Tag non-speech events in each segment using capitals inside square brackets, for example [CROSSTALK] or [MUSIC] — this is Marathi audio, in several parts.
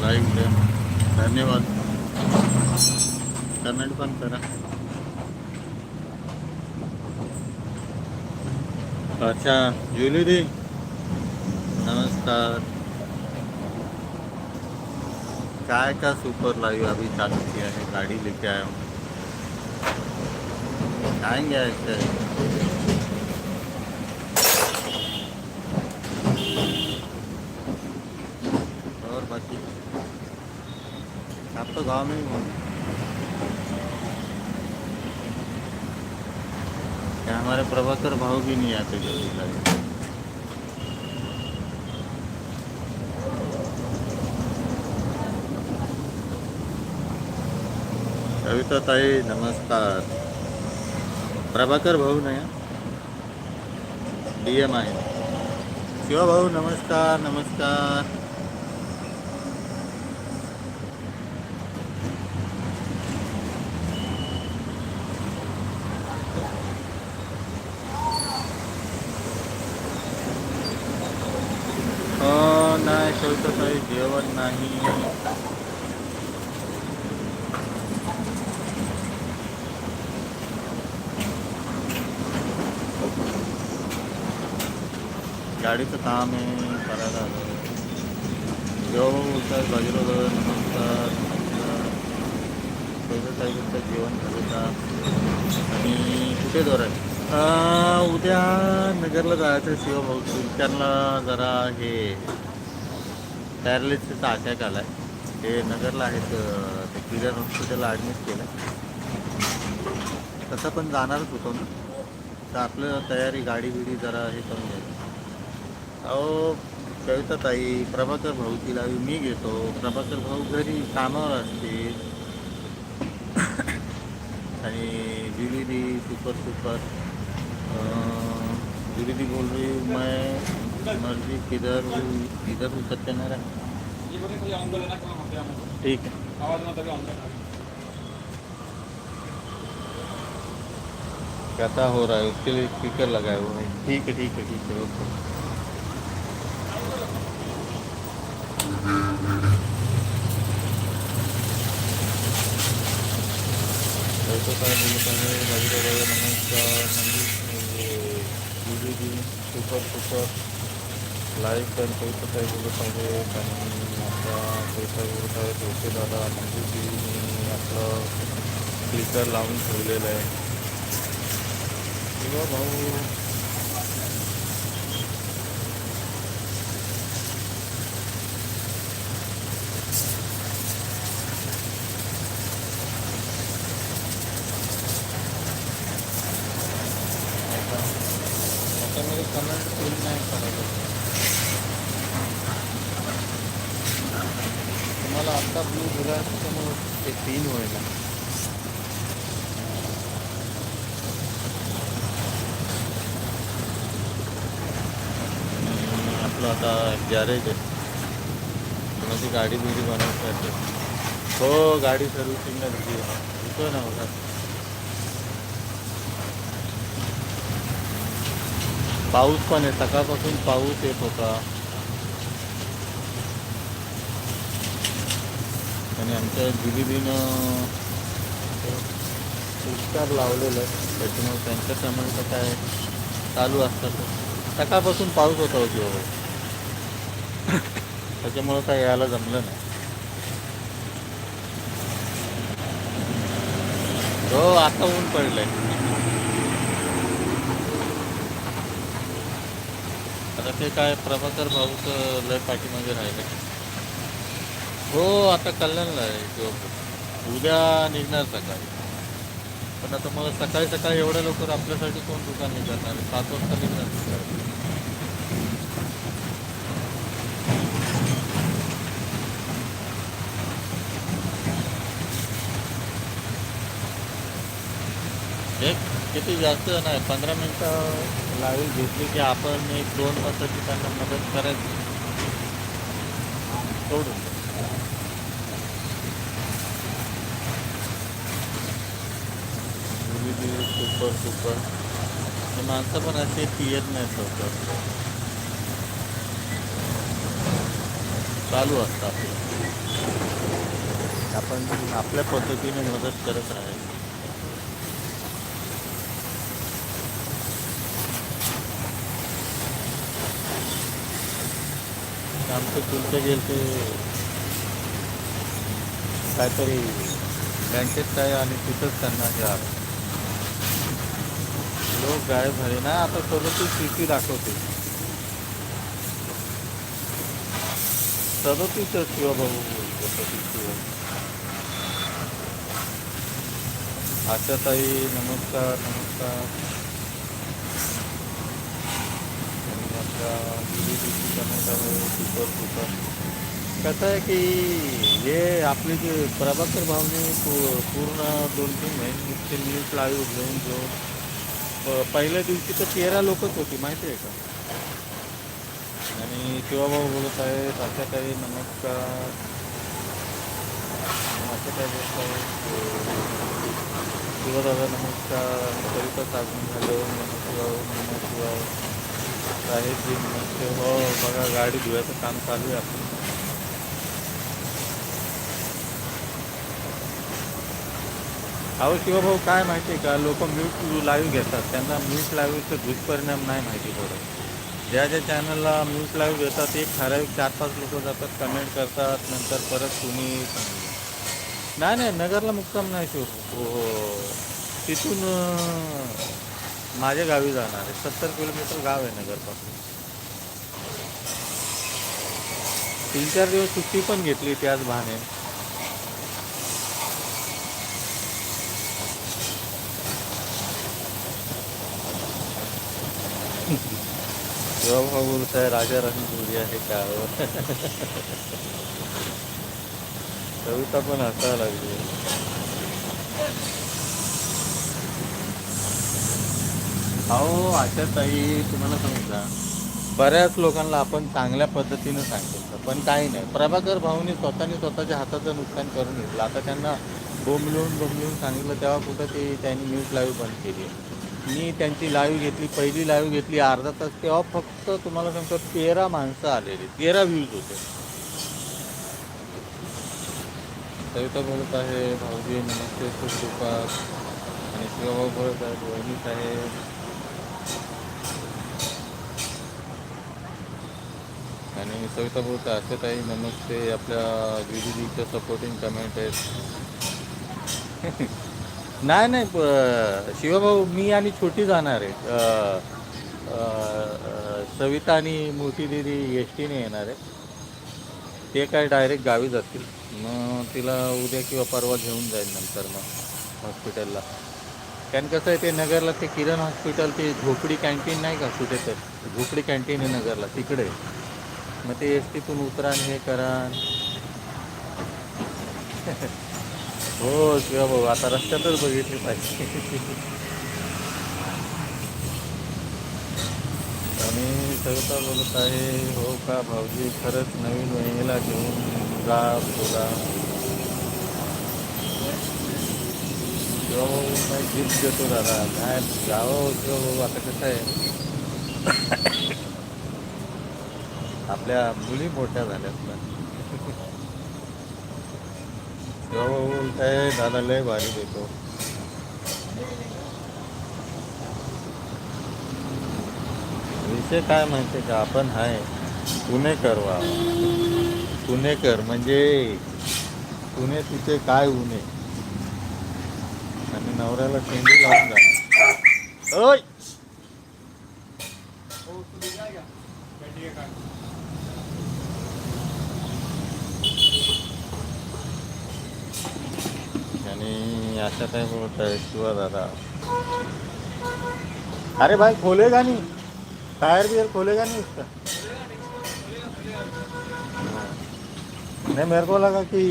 माध्यम धन्यवाद. कमेंट पण करा. अच्छा जुली दी. नमस्कार. काय का सुपर लाइव अभी चालू किया है? गाड़ी लेके आया हूँ. आएंगे ऐसे आप तो क्या हमारे प्रभाकर भाव भी नहीं आते जल्दी लाइव कविता ताई नमस्कार. प्रभाकर भाऊ नाही डी एम आहे शिवा भाऊ नमस्कार नमस्कार हो काय कविता काही जेवण नाही. गाडीचं काम आहे करायला जेव्हा बोलतात बाजूला दादा नमस्कार नमस्कार पहिलं साहेबांचं जेवण झालं आणि कुठे दौरा उद्या नगरला जायचं शिवभाऊ त्यांना जरा हे पॅरालिसिसचा अटॅक आला आहे ते नगरला आहेत ते किरण हॉस्पिटलला ॲडमिट केलं तसं पण जाणारच होतो ना. तर आपलं तयारी गाडी बिडी जरा हे करून घ्यायचं. अहो कविता ताई प्रभाकर भाऊ तिला मी घेतो. प्रभाकर भाऊ घरी कामावर असते. आणि जुलीदी सुपर सुपर जुलीदी बोल रही मैं मर्ज़ी किधर हूँ सत्यनारायण। ठीक है। कैसा हो रहा है, उसके लिए स्पीकर लगाए हुए हैं। ठीक है ठीक है ठीक है, ओके। नमस्कार सुपर सुपर लाईव्ह पण कैसे काय बोलत आहे आणि आता पैसा बोलत आहे पैसे दादा मंजूजी आपलं स्पीकर लावून ठेवलेलं आहे किंवा भाऊ त्याच्यामध्ये कमेंट फील नाही करायचं तुम्हाला आत्ता ब्लू दिला त्याच्यामुळे ते तीन होईल आपलं आता गॅरेज आहे कोणाची गाडी बिडी बनवायची हो गाडी सर्व्हिसिंगला दिली. येतोय ना बघा. पाऊस पण आहे. सकाळपासून पाऊस येत होता. आणि आमच्या दिलीबीनं उपचार लावलेलं आहे. त्याच्यामुळे त्यांच्या त्यामुळे काय चालू असतात सकाळपासून पाऊस होता होती हो त्याच्यामुळं काय यायला जमलं नाही. हो आता ऊन पडलंय. आता ते काय प्रभाकर भाऊचं लय पाठीमध्ये राहिले हो आता कल्याणला आहे उद्या निघणार सकाळी. पण आता मला सकाळी सकाळी एवढ्या लवकर आपल्यासाठी कोण दुकान निघणार? सात वाजता निघणार एक किती जास्त नाही पंधरा मिनटं लाईव्ह घेतली की आपण एक दोन तासाची त्यांना मदत करायची. सोडून सुपर सुपर हे माणसं पण अशी ती येत नाही लवकर. चालू असतं आपलं. आपण आपल्या पद्धतीने मदत करत राहायचं. आमचं चुलते गेले ते काहीतरी बँकेत काय आणि तिथंच त्यांना हे आलं. लोक गायब झाले ना आता सदतीस सी दाखवते. सदतीस शिवभाऊ सदतीस आशाताई नमस्कार नमस्कार आणि आपल्या दिलीपीची कमेंट आहे सुपर सुपर कसं आहे की हे आपले जे प्रभाकर भावने पूर्ण दोन तीन महिने नुसते न्यूज लाईव्ह घेऊन घेऊन पहिल्या दिवशी तर तेरा लोकच होती माहिती आहे का आणि शिवाभाऊ बोलत आहेत अशा काही नमस्कार असं काही बोलत आहेत शिवदादा नमस्कार कविता साधून झालं नमस्कार नमस्कार साहेबजी नमस्ते हो बघा गाडी धुवायचं काम चालू आहे आपलं. अहो शिवभाऊ काय माहिती आहे का? लोक म्यूट लाईव्ह घेतात. त्यांना म्यूट लाईव्हचं दुष्परिणाम नाही माहिती पडत. ज्या ज्या चॅनलला म्यूट लाईव्ह घेतात एक ठराविक चार पाच लोक जातात कमेंट करतात नंतर परत तुम्ही नाही नाही नगरला मुक्काम नाही शिव हो हो. तिथून माझ्या गावी जाणार आहे. सत्तर किलोमीटर गाव आहे नगरपासून. तीन चार दिवस सुट्टी पण घेतली त्याच बहाने. जेव्हा बोलत आहे राजा राणी आहे का? [LAUGHS] कविता पण हसायला लागली. अहो आशा ताई तुम्हाला सांगू बऱ्याच लोकांना आपण चांगल्या पद्धतीनं सांगितलं पण काही नाही. प्रभाकर भाऊनी स्वतःने स्वतःच्या हाताचं नुकसान करून घेतलं. आता त्यांना बोंबलून बोंबलून सांगितलं तेव्हा कुठं ते त्यांनी न्यूज लाईव्ह बंद केली. मी त्यांची लाईव्ह घेतली पहिली लाईव्ह घेतली अर्धा तास तेव्हा फक्त तुम्हाला सांगतो तेरा माणसं आलेली. तेरा व्ह्यूज होते. सविता बोलत आहे भाऊजी नमस्ते खूप आणि शिवभाऊ बोलत आहे वहिनी साहेब आणि सविता बोलत आहे असं काही नमस्ते आपल्या दीदीच्या सपोर्टिंग कमेंट आहेत. [LAUGHS] नाही नाही शिवाभाऊ शिवभाऊ मी आणि छोटी जाणार आहे. सविता आणि मोठी दिदी एस टीने येणार आहे ते काय डायरेक्ट गावी जातील. मग तिला उद्या किंवा परवा घेऊन जाईल नंतर मग हॉस्पिटलला कारण कसं आहे ते नगरला ते किरण हॉस्पिटल ते झोपडी कॅन्टीन नाही का कुठे तर झोपडी कॅन्टीन आहे नगरला तिकडे. मग ते एस टीतून उतरा हे करा. हो शिवा भाऊ आता रस्त्यातच बघितली पाहिजे. आणि सविता बोलत आहे हो का भाऊजी खरंच नवीन वहिनीला घेऊन जा बोला. शिवा भाऊ काय गिफ्ट देतो दादा. काय? जावं हो, शिवा भाऊ आता कसं आहे? आपल्या मुली मोठ्या झाल्यात ना शिवा काय दादा लय भारी देतो. विषय काय माहिती का? आपण आहे पुणेकर वा पुणेकर म्हणजे पुणे तिथे काय उणे? आणि नवऱ्याला शेंडी लावून जा. ओय! आणि अशा काय बोलत आहे शिवा दादा? अरे भाई खोलेगा नाही? टायर बियर खोलेगा नहीं इसका? नहीं मेरे को लगा कि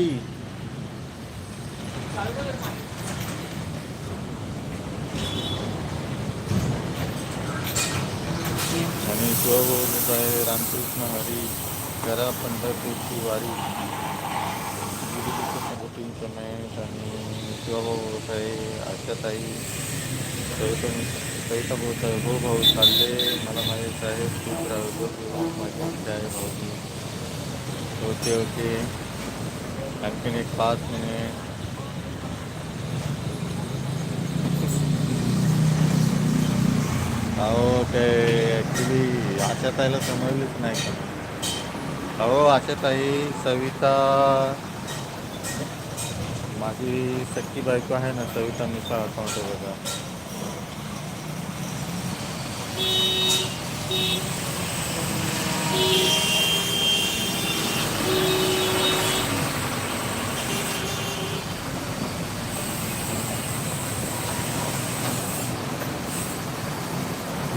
आणि शिवा बोलत आहे रामकृष्ण हरी करा पंढरपूरची वारी. तीन कमेंट आणि शिवाभाऊ बोलत आशाताई कविता कविता बोलत आहे भाऊ चालले मला माहीत आहे खूप राहतो माझी इच्छा आहे भाऊजी ओके ओके आणखीन एक पाच मिनिट अहो ते ॲक्च्युली आशाताईला समजलीच नाही का अहो आशाताई सविता माझी सख्खी बायको आहे ना सविता मिसा अकाउंट आहे बघा.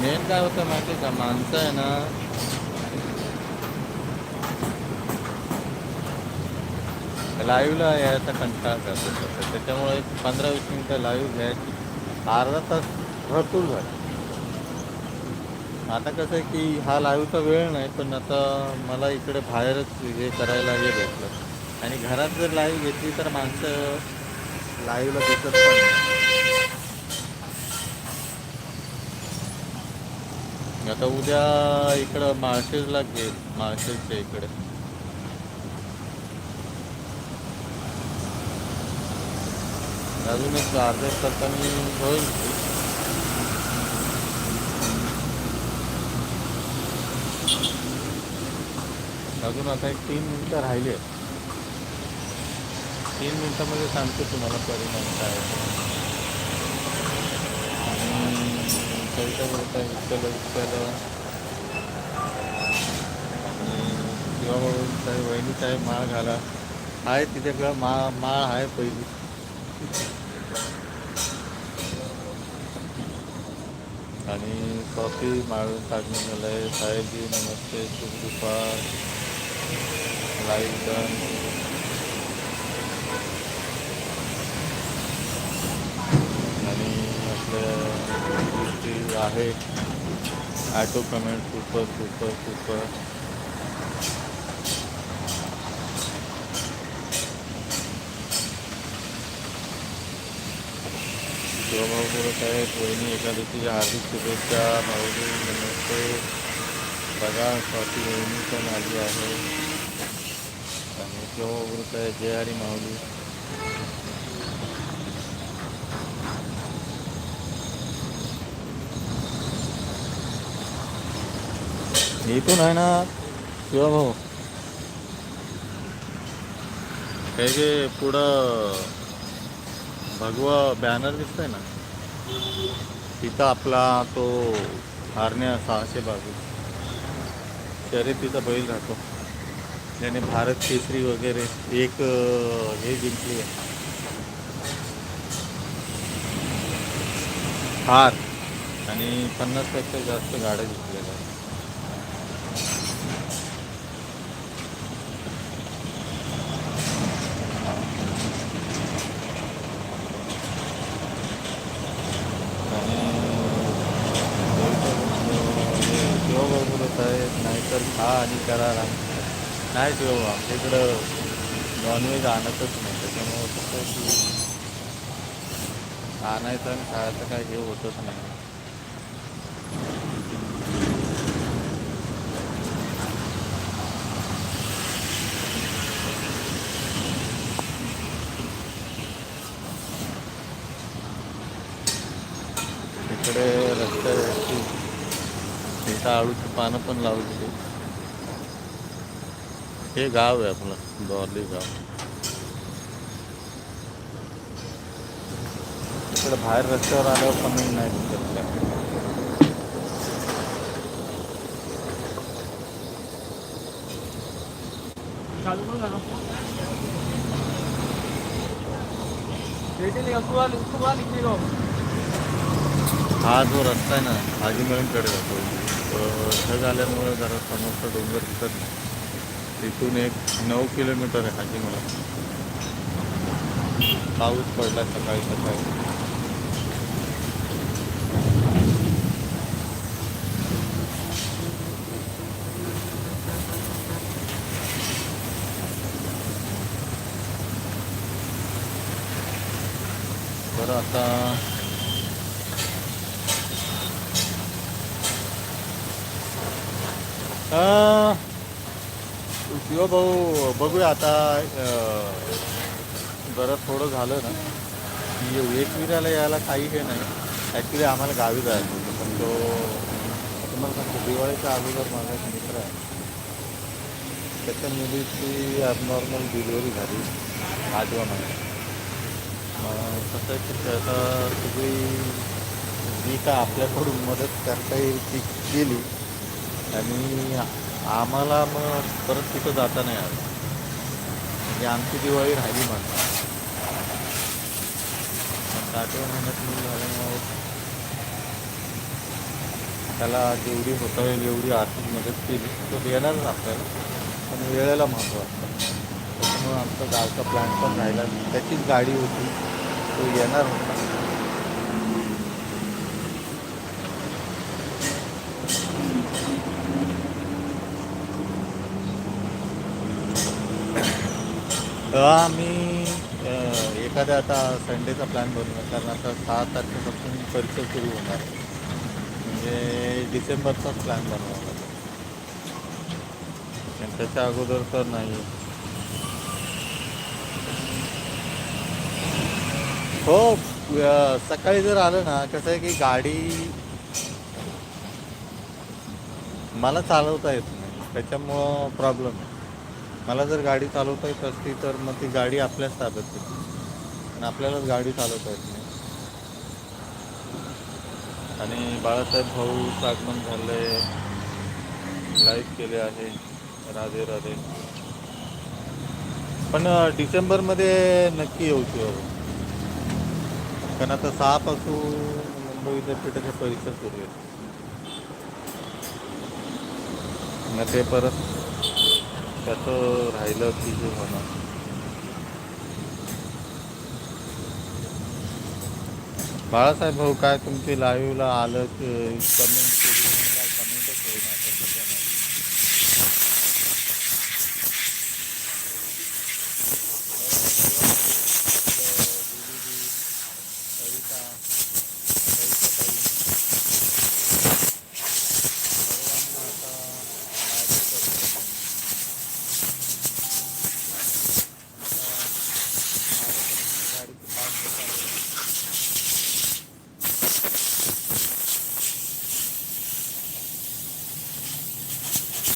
मेन काय होतं माहिती का? माणसं आहे ना लाईव्हला यायचा कंटाळा करतो. त्याच्यामुळे एक पंधरा वीस मिनटं लाईव्ह घ्यायची. अर्धा तास भरपूर झाला. आता कसं आहे की हा लाईव्हचा वेळ नाही पण आता मला इकडे बाहेरच हे करायला हे भेटलं. आणि घरात जर लाईव्ह घेतली तर माणसं लाईव्हला दिसत पण आता उद्या इकडं माळशेजला घेईल माळशेजच्या इकडे. अजून एक अर्ध्या एक तासाने होईल. अजून आता एक तीन मिनटं राहिली आहेत. तीन मिनटामध्ये सांगतो तुम्हाला परिणाम काय कविता कविता विठ्ठल विठ्ठल किंवा साहेब वहिनी माळ घाला. आहे तिच्याकडं मा माळ आहे पहिली. आणि कॉफी माळून टाकून झालं आहे. साहेबजी नमस्ते शुभ दुपार. लाईव्ह डन आणि आपल्या गोष्टी आहे auto payment super super super Shivbhau बोलत आहेत. वहिनी एकादशीच्या हार्दिक शुभेच्छा. भाऊजी नमस्ते. बघा स्वाती वहिनी पण आली आहे. आणि शिवभाऊ बोलत आहे जय हरी माऊली. इथून आहे ना शिवभाऊ काय जे पुढं. भगवा बॅनर दिसतंय ना? तिथं आपला तो हारण्या सहाशे बावीस शर्यतीचा बैल राहतो. त्याने भारत केसरी वगैरे एक हे जिंकली आहे. हार. आणि पन्नासपेक्षा जास्त गाड्या जिंकलेल्या आहेत आणि शिवभाऊ बोलत आहेत हा आणि करा राम नाही शिवभाऊ आमच्या इकडं नॉनव्हेज आणतच नाही त्याच्यामुळं कसं की आणायचं आणि खायचं काय हे होतच नाही. इकडे रस्त्यावरती तिथं आळूची पानं पण लावली. हे गाव आहे आपलं दोरली गाव. इकडे बाहेर रस्त्यावर आल्यावर पण नाही दिसत हा जो रस्ता आहे ना हाजीमळीकडे जातो. ढग आल्यामुळे जरा समोरचा डोंगर दिसत नाही. तिथून एक नऊ किलोमीटर आहे हाजीमळा पाऊस पडला सकाळी सकाळी. बरं आता Uh, किंवा भाऊ बघूया आता अं, जरा थोडं झालं ना की एकविराला यायला काही हे नाही. ॲक्च्युली आम्हाला गावी जायचं होतं पण तो तुम्हाला सांगतो दिवाळीच्या अगोदर माझा एक मित्र आहे. त्याच्या मुलीची ॲबनॉर्मल डिलिव्हरी झाली आठवा महिन्यात मग कसं आहे की त्याचा सगळी जी का आपल्याकडून मदत करता येईल ती केली. आणि आम्हाला मग परत तिथं जाता नाही आलं. म्हणजे आमची दिवाळी राहिली म्हणतात पण आठव्या महिन्यात मुलं झाल्यामुळे त्याला जेवढी होता येईल एवढी आर्थिक मदत केली. तो देणारच आपल्याला. पण वेळेला महत्त्व असतं त्याच्यामुळे आमचा गावचा प्लॅन पण राहिला. त्याचीच गाडी होती. तो येणार होता. तेव्हा आम्ही एखाद्या आता संडेचा प्लॅन बनवूया. कारण आता सहा तारखेपासून परीक्षा सुरू होणार आहे. म्हणजे डिसेंबरचाच प्लॅन बनवावा लागेल आणि त्याच्या अगोदर तर नाही. हो सकाळी जर आलं ना कसं आहे की गाडी मला चालवता येत नाही. त्याच्यामुळं प्रॉब्लेम आहे. मला जर गाडी चालवता येत असती तर मग ती गाडी आपल्याच ताब्यात होती आणि आपल्यालाच गाडी चालवता येत नाही. आणि बाळासाहेब भाऊ आगमन झालंय. लाईव्ह केले आहे. राधे राधे. पण डिसेंबरमध्ये नक्की येऊ शिवा कारण आता सहापासून मुंबई विद्यापीठाच्या परीक्षा सुरू आहेत. मग ते परत त्याचं राहिलं की जे होणार. बाळासाहेब भाऊ काय तुमची लाईव्हला आलं की कमेंट केली?